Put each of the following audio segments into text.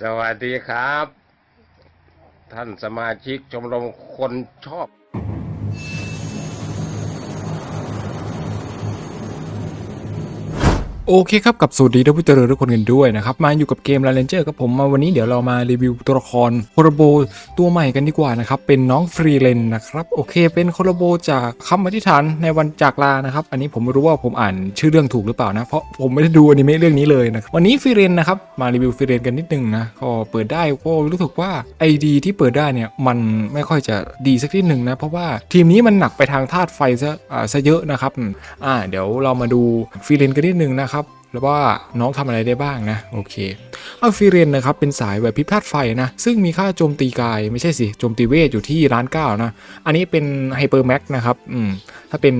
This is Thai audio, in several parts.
สวัสดีครับ ท่านสมาชิกชมรมคนชอบ โอเคครับกับสวัสดีท่านผู้เจริญทุกคนกันด้วยนะครับ มาอยู่กับเกม l า n นเจอร์กับผมมาวันนี้เดี๋ยวเรามารีวิวตัวละครโคโรโบตัวใหม่กันดีกว่านะครับ เป็นน้องฟรีเลนนะครับโอเคเป็นโคโรโบจากคำอธิษฐานในวันจากลานะครับ อันนี้ผมไม่รู้ว่าผมอ่านชื่อเรื่องถูกหรือเปล่านะ เพราะผมไม่ได้ดูอนิเมะเรื่องนี้เลยนะครับวันนี้ฟรีเลนนะครับมารีวิวฟรีเลนกันนิดนึงนะก็เปิดได้ก็รู้สึกว่าไอดีที่เปิดได้เนี่ยมันไม่ค่อยจะดีสักทีหนึ่งนะเพราะว่าทีมนี้มันหนักไปทางธาตุไฟซะซะเยอะนะครับอืมอ่าเดี๋ยวเรามาดูฟรีเลนกันนิดนึงนะครับ แล้วว่าน้องทำอะไรได้บ้างนะ โอเค อัลฟิเรนนะครับเป็นสายแบบพิพาทไฟนะ ซึ่งมีค่าโจมตีกายไม่ใช่สิโจมตีเวทอยู่ที่ล้านเก้านะ อันนี้เป็นไฮเปอร์แม็กนะครับอืมถ้าเป็น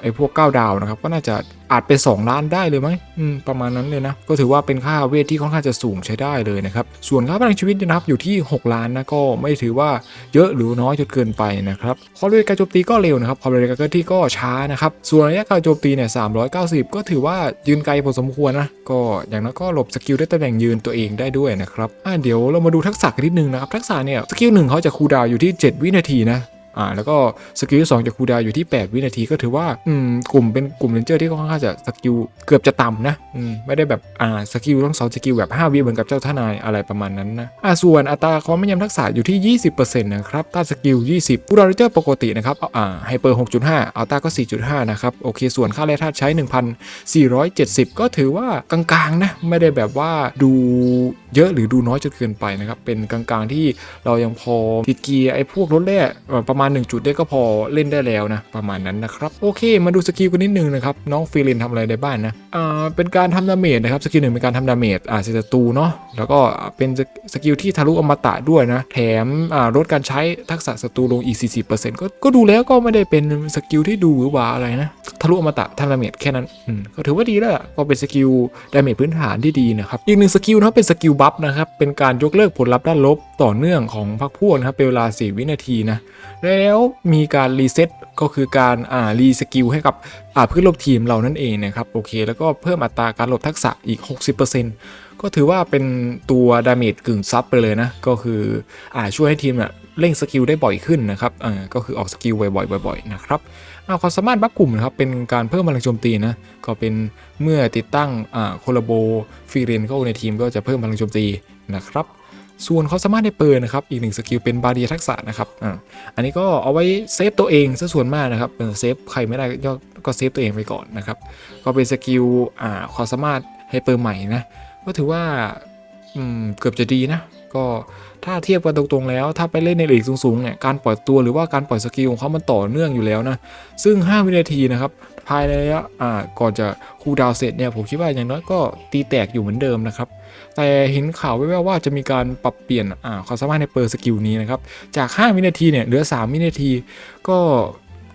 ไอพวก 9 ดาวนะครับ ก็น่าจะอาจเป็น 2 ล้านได้เลยไหมอืมประมาณนั้นเลยนะ ก็ถือว่าเป็นค่าเวทที่ค่อนข้างจะสูงใช้ได้เลยนะครับ ส่วนค่าพลังชีวิตนยนะครับอยู่ที่ 6 ล้านนะก็ไม่ถือว่าเยอะหรือน้อยจนเกินไปนะครับความเร็วการโจมตีก็เร็วนะครับความเร็วการเคลื่อนที่ก็ช้านะครับ ส่วนระยะการโจมตีเนี่ย390 ก็ถือว่ายืนไกลพอสมควรนะก็อย่างนั้นก็หลบสกิลได้ตำแหน่งยืนตัวเองได้ด้วยนะครับอ่าเดี๋ยวเรามาดูทักษะกันนิดนึงนะครับทักษะเนี่ยสกิลหนึ่งเขาจะคูลดาวอยู่ที่ 7 วินาทีนะ อ่าแล้วก็สกิลที่สองจะคูดาวอยู่ที่ 8 วินาทีก็ถือว่าอืมกลุ่มเป็นกลุ่มเลนเจอร์ที่ค่อนข้างจะสกิลเกือบจะต่ำนะอืมไม่ได้แบบอ่าสกิลต้องสองสกิลแบบ 5 วิเหมือนกับเจ้าทนายอะไรประมาณนั้นนะอ่าส่วนอัตราความแม่นยำทักษะอยู่ที่ 20%นะครับต้านสกิล 20ผู้ดาวเลนเจอร์ปกตินะครับอ่าไฮเปอร์ 6.5อัลต้าก็ 4.5 นะครับโอเค ส่วนค่าแร่ธาตุใช้ 1,470 ก็ถือว่ากลางๆนะไม่ได้แบบว่าดูเยอะหรือดูน้อยจนเกินไปนะครับเป็นกลางๆที่เรายังพอติดเกียร์ไอ้พวกรถแร่ประมาณ1 จุดได้ก็พอเล่นได้แล้วนะ ประมาณนั้นนะครับ โอเค มาดูสกิลกันนิดนึงนะครับ น้องฟิลินทำอะไรได้บ้างนะอ่าเป็นการทำดาเมจนะครับ สกิลหนึ่งเป็นการทำดาเมจอ่าเซตตูเนาะแล้วก็เป็นสกิลที่ทะลุอมตะด้วยนะ แถมอ่าลดการใช้ทักษะศัตรูลงอีก 40%ก็ก็ดูแล้วก็ไม่ได้เป็นสกิลที่ดูหรือว่าอะไรนะทะลุอมตะทำดาเมจแค่นั้นอืมก็ถือว่าดีแล้วก็เป็นสกิลดาเมจพื้นฐานที่ดีนะครับอีกหนึ่งสกิลนะเป็นสกิลบัฟนะครับเป็นการยกเลิกผลลัพธ์ด้านลบต่อเนื่องของพรรคพวกนะครับเป็นเวลา 4 วินาทีนะแล้วมีการรีเซ็ตก็คือการอ่ารีสกิลให้กับอ่าเพื่อนร่วมทีมเรานั่นเองนะครับโอเค แล้วก็เพิ่มอัตราการลดทักษะอีก 60%ก็ถือว่าเป็นตัวดาเมจกึ่งซับไปเลยนะ ก็คืออ่าช่วยให้ทีมเนี่ยเร่งสกิลได้บ่อยขึ้นนะครับอ่าก็คือออกสกิลบ่อยๆบ่อยๆนะครับอ่าความสามารถบัฟกลุ่มนะครับเป็นการเพิ่มพลังโจมตีนะก็เป็นเมื่อติดตั้งอ่าโคลาโบฟีเรนเข้าในทีมก็จะเพิ่มพลังโจมตีนะครับ ส่วนเขาสามารถได้เปิดนะครับ อีกหนึ่งสกิลเป็นบาเรียทักษะนะครับอ่าอันนี้ก็เอาไว้เซฟตัวเองซะส่วนมากนะครับเซฟใครไม่ได้ก็ก็เซฟตัวเองไปก่อนนะครับ ก็เป็นสกิลอ่าความสามารถให้เปิดใหม่นะ ก็ถือว่าอืมเกือบจะดีนะ ก็ถ้าเทียบกันตรงๆแล้ว ถ้าไปเล่นในลีกสูงๆเนี่ย การปล่อยตัวหรือว่าการปล่อยสกิลของเขามันต่อเนื่องอยู่แล้วนะ ซึ่ง 5 วินาทีนะครับ ภายในระยะอ่าก่อนจะคูดาวเสร็จเนี่ย ผมคิดว่าอย่างน้อยก็ตีแตกอยู่เหมือนเดิมนะครับ แต่เห็นข่าวแว่วๆว่าจะมีการปรับเปลี่ยนความสามารถในเปิดสกิลนี้นะครับ จาก 5 วินาทีเนี่ยเหลือ 3 วินาที ก็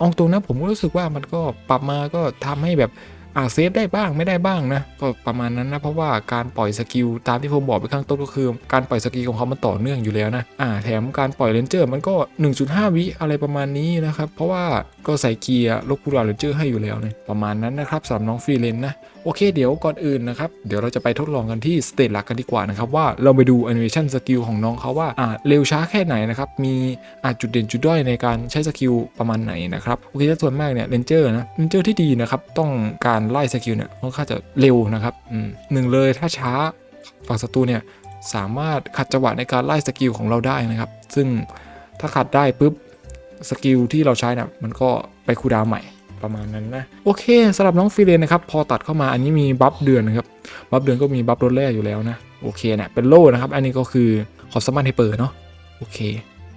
องตรงนะผมก็รู้สึกว่ามันก็ปรับมาก็ทำให้แบบ อ่าเซฟได้บ้างไม่ได้บ้างนะก็ประมาณนั้นนะเพราะว่าการปล่อยสกิลตามที่ผมบอกไปข้างต้นก็คือ การปล่อยสกิลของเขามันต่อเนื่องอยู่แล้วนะอ่าแถมการปล่อยเลนเจอร์มันก็ 1.5 วิอะไรประมาณนี้นะครับเพราะว่าก็ใส่เกียร์ลบคูลดาเลนเจอร์ให้อยู่แล้วเนี่ยประมาณนั้นนะครับสำหรับน้องฟรีเลนนะโอเคเดี๋ยวก่อนอื่นนะครับเดี๋ยวเราจะไปทดลองกันที่สเตจหลักกันดีกว่านะครับว่าเราไปดูแอนิเมชันสกิลของน้องเขาว่าอ่าเร็วช้าแค่ไหนนะครับมีอ่าจุดเด่นจุดด้อยในการใช้สกิลประมาณไหนนะครับโอเคถ้าส่วนมากเนี่ยเรนเจอร์นะเรนเจอร์ที่ดีนะครับต้องการไล่สกิลเนี่ยค่อนข้างจะเร็วนะครับหนึ่งเลยถ้าช้าฝั่งศัตรูเนี่ยสามารถขัดจังหวะในการไล่สกิลของเราได้นะครับ ซึ่งถ้าขัดได้ปุ๊บสกิลที่เราใช้นี่ยมันก็ไปคูดาวใหม่ประมาณนั้นนะ โอเคสำหรับน้องฟิเลนนะครับ พอตัดเข้ามาอันนี้มีบัฟเดือนนะครับ บัฟเดือนก็มีบัฟรถแร่อยู่แล้วนะ โอเคเนี่ยเป็นโล่นะครับ อันนี้ก็คือขอบสมารถให้เปิดเนาะโอเค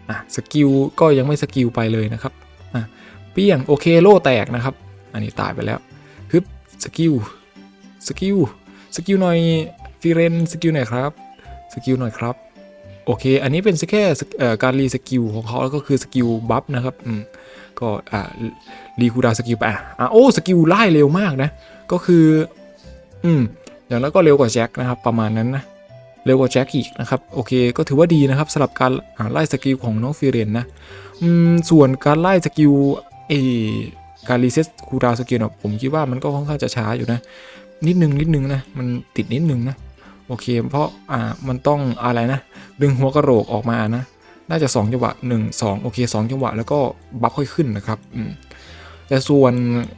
อะสกิลก็ยังไม่สกิลไปเลยนะครับอะเปี้ยงโอเคโล่แตกนะครับ อันนี้ตายไปแล้ว สกิลสกิลสกิลหน่อยฟิเรนสกิลหน่อยครับสกิลหน่อยครับ โอเค อันนี้เป็นแค่การรีสกิลของเขาแล้วก็คือสกิลบัฟนะครับอืมก็อ่ารีคูดาสกิลไปอะโอ้สกิลไล่เร็วมากนะ ก็คือ อืมอย่างนั้นก็เร็วกว่าแจ็คนะครับ ประมาณนั้นนะเร็วกว่าแจ็คอีกนะครับ โอเค ก็ถือว่าดีนะครับสำหรับการไล่สกิลของน้องฟิเรนนะอืมส่วนการไล่สกิลเอ การรีเซ็ตคูลดาวน์สกิลเนี่ยผมคิดว่ามันก็ค่อนข้างจะช้าอยู่นะ นิดนึงนิดนึงนะ มันติดนิดนึงนะ โอเค เพราะอ่ามันต้องอะไรนะ ดึงหัวกระโหลกออกมานะ น่าจะ 2 จังหวะ 1 2 โอเค 2 จังหวะ แล้วก็บัฟค่อยขึ้นนะครับอืมแต่ส่วน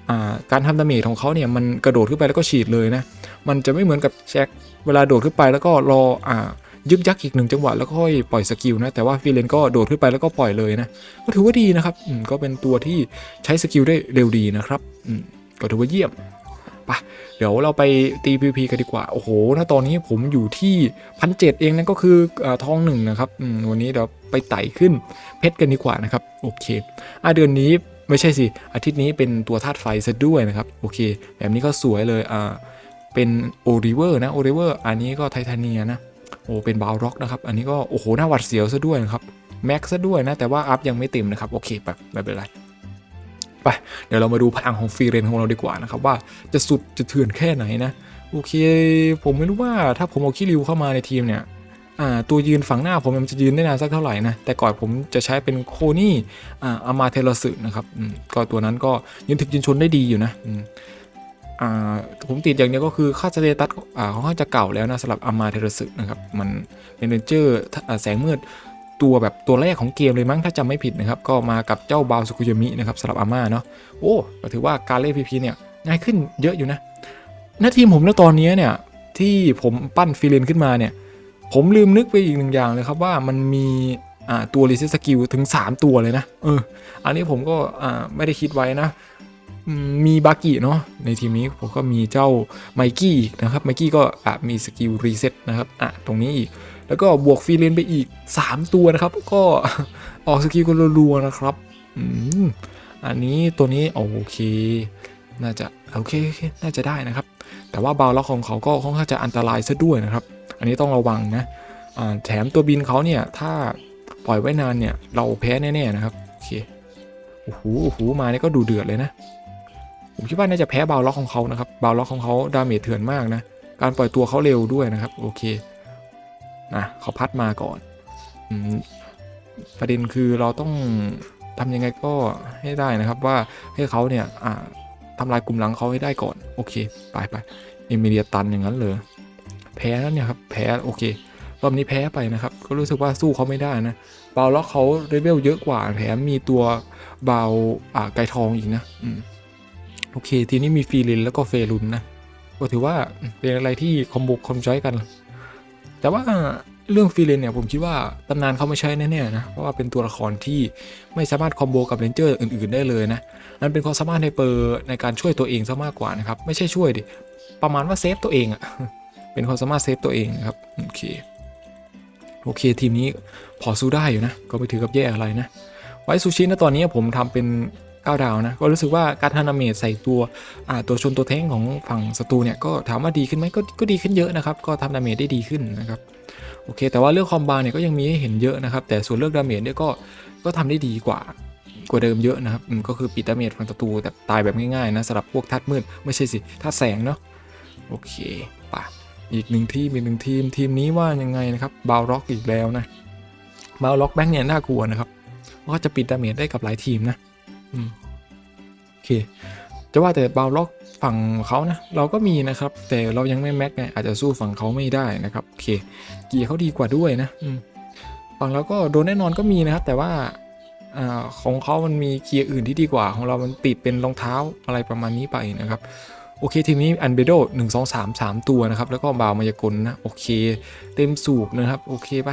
อ่าการทำดาเมจของเขาเนี่ยมันกระโดดขึ้นไปแล้วก็ฉีดเลยนะ มันจะไม่เหมือนกับแจ็คเวลาโดดขึ้นไปแล้วก็รออ่า ยึกยักอีกหนึ่งจังหวะแล้วก็ค่อยปล่อยสกิลนะ แต่ว่าฟิเลนก็โดดขึ้นไปแล้วก็ปล่อยเลยนะ ก็ถือว่าดีนะครับอืมก็เป็นตัวที่ใช้สกิลได้เร็วดีนะครับอืมก็ถือว่าเยี่ยมไปเดี๋ยวเราไปตี PVP กันดีกว่า โอ้โหณตอนนี้ผมอยู่ที่พันเเองนั่นก็คืออทองหนึ่งนะครับอืมวันนี้เดี๋ยวไปไต่ขึ้นเพชรกันดีกว่านะครับ โอเคอะเดือนนี้ไม่ใช่สิ อาทิตย์นี้เป็นตัวธาตุไฟซะด้วยนะครับ โอเค แบบนี้ก็สวยเลย อ่า เป็นโอริเวอร์นะ โอริเวอร์ อันนี้ก็ไททาเนียนะ โอ้เป็นบาวร็อกนะครับ อันนี้ก็โอ้โหหน้าหวัดเสียวซะด้วยนะครับแม็กซะด้วยนะ แต่ว่าอัพยังไม่เต็มนะครับ โอเคไปไม่เป็นไรไปเดี๋ยวเรามาดูพลังของฟรีเรนของเราดีกว่านะครับ ว่าจะสุดจะเถื่อนแค่ไหนนะ โอเค ผมไม่รู้ว่าถ้าผมเอาคิริวเข้ามาในทีมเนี่ยตัวยืนฝั่งหน้าผมมันจะยืนได้นานสักเท่าไหร่นะ แต่ก่อนผมจะใช้เป็นโคนี่อามาเทลสึนะครับก็ตัวนั้นก็ยืนถึกยืนชนได้ดีอยู่นะ ผมติดอย่างเดียวก็คือค่าสเตตัสอ่าค่อนข้างจะเก่าแล้วนะสำหรับอามาเทลสึนะครับมันเป็นเรนเจอร์แสงมืดตัวแบบตัวแรกของเกมเลยมั้งถ้าจำไม่ผิดนะครับก็มากับเจ้าบาวสุกุยมินะครับสำหรับอาม่าเนาะโอ้ก็ถือว่าการเล่นพีพีเนี่ยง่ายขึ้นเยอะอยู่นะหน้าทีมผมณตอนนี้เนี่ยที่ผมปั้นฟิเลนขึ้นมาเนี่ยผมลืมนึกไปอีกหนึ่งอย่างเลยครับว่ามันมีตัวรีเซ็ตสกิลถึง 3 ตัวเลยนะเอออันนี้ผมก็ไม่ได้คิดไว้นะ มีบากิเนาะในทีมนี้ผมก็มีเจ้าไมกี้อีกนะครับไมกี้ก็อะมีสกิลรีเซ็ตนะครับอะตรงนี้อีก แล้วก็บวกฟรีเลนไปอีก 3 ตัวนะครับ ก็ออกสกิลกันรัวๆนะครับอืมอันนี้ตัวนี้โอเค น่าจะโอเคโอเคน่าจะได้นะครับ แต่ว่าบาวล็อกของเขาก็ค่อนข้างจะอันตรายซะด้วยนะครับ อันนี้ต้องระวังนะอ่าแถมตัวบินเขาเนี่ยถ้าปล่อยไว้นานเนี่ยเราแพ้แน่ๆนะครับโอเคโอ้โหโอ้โหมาเนี่ยก็ดูเดือดเลยนะ ผมคิดว่าน่าจะแพ้บาวล็อกของเขานะครับบาวล็อกของเขาดาเมจเถื่อนมากนะ การปล่อยตัวเขาเร็วด้วยนะครับ โอเคนะเขาพัดมาก่อนอประเด็นคือเราต้องทำยังไงก็ให้ได้นะครับว่าให้เขาเนี่ยทำลายกลุ่มหลังเขาให้ได้ก่อน โอเค ไปไปเอมิเลียตันอย่างนั้นเลยแพ้แล้วเนี่ยครับแพ้โอเครอบนี้แพ้ไปนะครับ ก็รู้สึกว่าสู้เขาไม่ได้นะบาล็อกเขาเลเวลเยอะกว่าแถมมีตัวบาวไกรทองอีกนะอืม อเค ทีนี้มีฟีลินแล้วก็เฟรุนนะ ก็ถือว่าเป็นอะไรที่คอมโบคอมจอยกัน แต่ว่าเรื่องฟีเลนเนี่ยผมคิดว่าตำนานเขาไม่ใช้แน่ๆนะ เพราะว่าเป็นตัวละครที่ไม่สามารถคอมโบกับเรนเจอร์อื่นๆได้เลยนะมันเป็นความสามารถในเปอร์ในการช่วยตัวเองซะมากกว่านะครับ ไม่ใช่ช่วยดิ ประมาณว่าเซฟตัวเองอะเป็นความสามารถเซฟตัวเองนะครับ โอเค โอเค ทีมนี้พอสู้ได้อยู่นะ ก็ไม่ถือกับแย่อะไรนะ ไว้ซูชินะตอนนี้ผมทำเป็น 9 ดาวนะ ก็รู้สึกว่าการทานาเมจใส่ตัวตัวชนตัวแท้งของฝั่งศัตรูเนี่ยก็ถามว่าดีขึ้นไหมก็ก็ดีขึ้นเยอะนะครับ ก็ทำดาเมจได้ดีขึ้นนะครับโอเค แต่ว่าเรื่องคอมบาเนี่ยก็ยังมีให้เห็นเยอะนะครับ แต่ส่วนเรื่องดาเมจเนี่ยก็ก็ทำได้ดีกว่ากว่าเดิมเยอะนะครับก็คือปิดดาเมจฝั่งศัตรูแต่ตายแบบง่ายๆนะสำหรับพวกทัดมืดไม่ใช่สิทัดแสงเนาะโอเคป่ะอีกหนึ่งทีมอีกหนึ่งทีมทีมนี้ว่ายังไงนะครับบาวล็อกอีกแล้วนะบาวล็อกแบงค์เนี่ยน่ากลัวนะครับเพราะว่าจะปิดดาเมจได้กับหลายทีมนะ โอเค จะว่าแต่บาวล็อกฝั่งเขานะ เราก็มีนะครับ แต่เรายังไม่แม็กไงอาจจะสู้ฝั่งเขาไม่ได้นะครับโอเค เกียร์เขาดีกว่าด้วยนะฝั่งเราก็โดนแน่นอนก็มีนะครับ แต่ว่าอาของเขามันมีเกียร์อื่นที่ดีกว่า ของเรามันติดเป็นรองเท้าอะไรประมาณนี้ไปนะครับ โอเคทีมนี้อันเบโดหนึ่งสองสามสามตัวนะครับ แล้วก็บาวมายากลนะ โอเค เต็มสูบนะครับ โอเคไป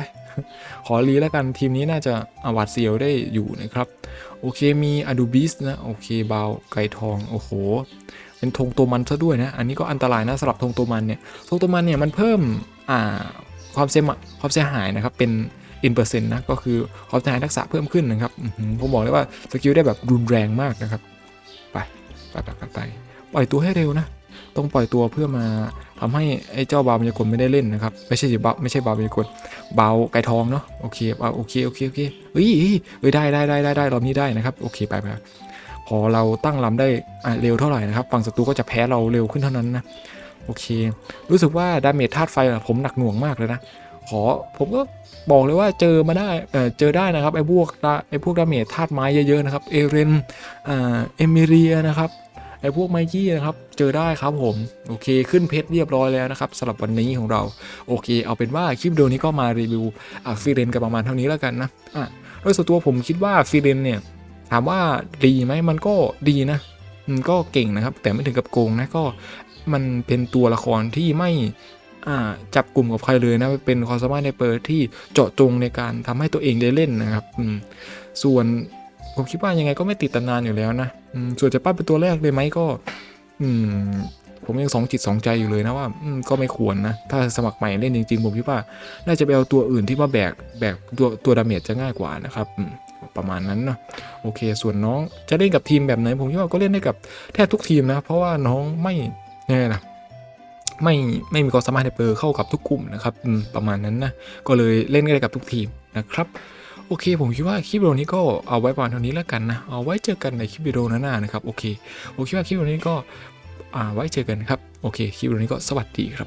ขอรีแล้วกันทีมนี้น่าจะอาวัดเซียวได้อยู่นะครับ โอเคมีอดูบิสนะ โอเคบาวไก่ทอง โอ้โห เป็นธงตัวมันซะด้วยนะ อันนี้ก็อันตรายนะสำหรับธงตัวมันเนี่ยธงตัวมันเนี่ยมันเพิ่มอ่าความเสียความเสียหายนะครับเป็นอินเปอร์เซ็นต์นะก็คือความเสียหายทักษะเพิ่มขึ้นนะครับผมบอกเลยว่าสกิลได้แบบรุนแรงมากนะครับ ไปไปไปไปไปล่อยตัวให้เร็วนะ ต้องปล่อยตัวเพื่อมาทำให้ไอ้เจ้าบาวมายากลไม่ได้เล่นนะครับ ไม่ใช่บาไม่ใช่บาวมายากลบาวไก่ทองเนาะโอเคบาโอเคโอเคโอเคเฮ้ยเฮ้ยเฮ้ยได้ได้ได้ได้ได้รอบนี้ได้นะครับโอเคไปไปพอเราตั้งลำได้เร็วเท่าไหร่นะครับฝั่งศัตรูก็จะแพ้เราเร็วขึ้นเท่านั้นนะโอเค รู้สึกว่าดาเมจธาตุไฟผมหนักหน่วงมากเลยนะขอผมก็บอกเลยว่าเจอมาได้เเจอได้นะครับไอ้พวกไอ้พวกดาเมจธาตุไม้เยอะๆนะครับเอเรนอ่าเอมิเรียนะครับ ไอ้พวกไมกี้นะครับเจอได้ครับผมโอเคขึ้นเพชรเรียบร้อยแล้วนะครับสำหรับวันนี้ของเราโอเค เอาเป็นว่าคลิปวิดีโอนี้ก็มารีวิวอ่าฟิเรนกันประมาณเท่านี้แล้วกันนะอะโดยส่วนตัวผมคิดว่าฟิเรนเนี่ยถามว่าดีไหมมันก็ดีนะมันก็เก่งนะครับ แต่ไม่ถึงกับโกงนะก็มันเป็นตัวละครที่ไม่อ่าจับกลุ่มกับใครเลยนะเป็นความสามารถในเปิดที่เจาะจงในการทำให้ตัวเองได้เล่นนะครับส่วน ผมคิดว่ายังไงก็ไม่ติดตำนานอยู่แล้วนะส่วนจะปั้นเป็นตัวแรกเลยไหมก็ อืม ผมยังสองจิตสองใจอยู่เลยนะว่าก็ไม่ควรนะ ถ้าสมัครใหม่เล่นจริงๆผมคิดว่า น่าจะไปเอาตัวอื่นที่มาแบกแบกตัวตัวดาเมจจะง่ายกว่านะครับประมาณนั้นเนาะโอเค ส่วนน้องจะเล่นกับทีมแบบไหน ผมคิดว่าก็เล่นได้กับแทบทุกทีมนะ เพราะว่าน้องไม่ยังไงล่ะไม่ไม่มีความสามารถในเปอร์เข้ากับทุกกลุ่มนะครับประมาณนั้นนะก็เลยเล่นได้กับทุกทีมนะครับ โอเค ผมคิดว่าคลิปวิดีโอนี้ก็เอาไว้ประมาณเท่านี้แล้วกันนะ เอาไว้เจอกันในคลิปวิดีโอหน้าๆนะครับ โอเค ผมคิดว่าคลิปวิดีโอนี้ก็อ่าไว้เจอกันครับ โอเค คลิปวิดีโอนี้ก็สวัสดีครับ